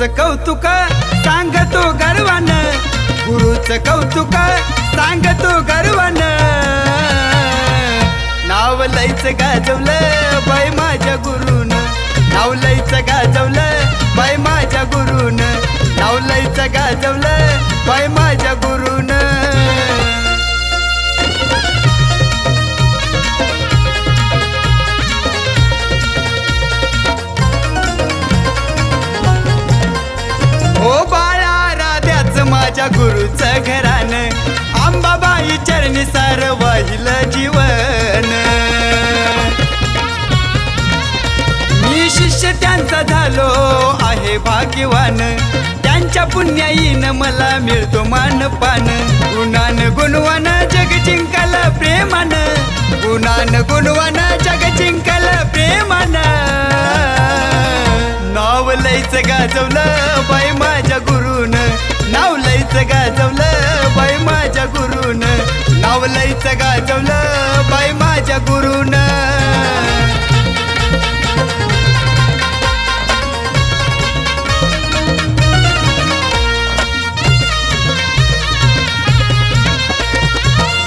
गुरुच कौतुक सांगतो गर्वान. गुरुच कौतुक सांगतो गर्वन. नाव लयच गाजवलं बाय माझ्या गुरुन. नाव लयच गाजवलं बाय माझ्या गुरुन. नाव लयच गाजवलं बाय माझ्या गुरुन. माझ्या गुरुच घरान आंबाबाई चरणी सार वाहिल जीवन. मी शिष्य त्यांचा झालो आहे भाग्यवान. त्यांच्या पुण्याईन मला मिळतो मान पान गुणान गुणवान जग जिंकल प्रेमान. गुणान गुणवान जग जिंकल प्रेमान. नाव लयच गाजवलं बाई माझ्या गुरुन. नाव गाजवलं बाई माझ्या गुरुन. नाव लयच गाजवलं बाई माझ्या गुरुन.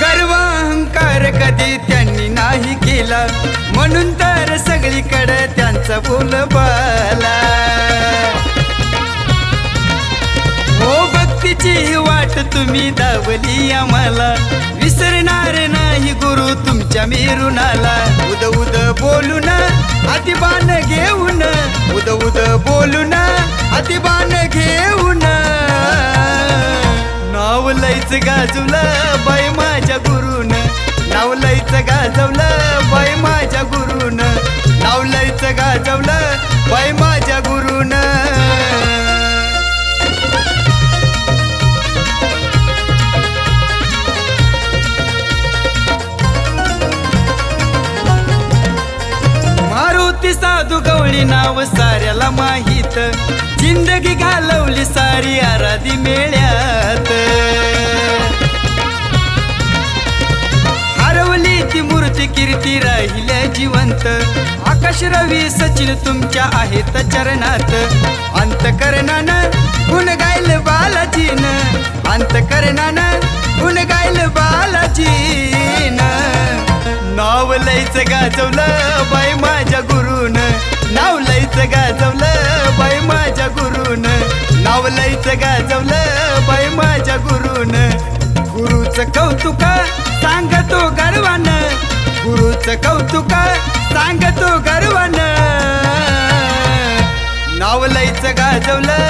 गर्व अहंकार कधी त्यांनी नाही केला. म्हणून तर सगळीकडे त्यांचा बोलबा भक्तीची ही वाट तुम्ही दावली आम्हाला. विसरणार नाही गुरु तुमच्या मिरुनाला. उद उद बोलून अतिबान घेऊन. उद उद बोलून अतिबान घेऊन. नाव लयच गाजवलं बाई माझ्या गुरुन. नाव लयच गाजवलं बाई माझ्या गुरुन. नाव लयच गाजवलं मारुती साधू गवळी नाव साऱ्याला माहीत. जिंदगी घालवली सारी आराधी मेळ्यात. हरवली ती मूर्ती कीर्ती राहिल्या जिवंत. आकाश रवी सचिन तुमच्या आहेत चरणात. अंतकरणान गुण गायल बालाजीन. अंत करणान गुण गायल बालाजीन. नाव लयच गाजवलं बाई माझ्या गुरुन नाव लयच गाजवलं बाई माझ्या गुरुन. नाव लयच गाजवलं बाई माझ्या गुरुन. गुरुच कौतुक सांगतो गर्वान. गुरुच कौतुक सांगतो गर्वान. नाव लयच गाजवलं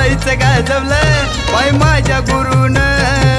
लईच गाजवलं. पाय माझ्या गुरुनं.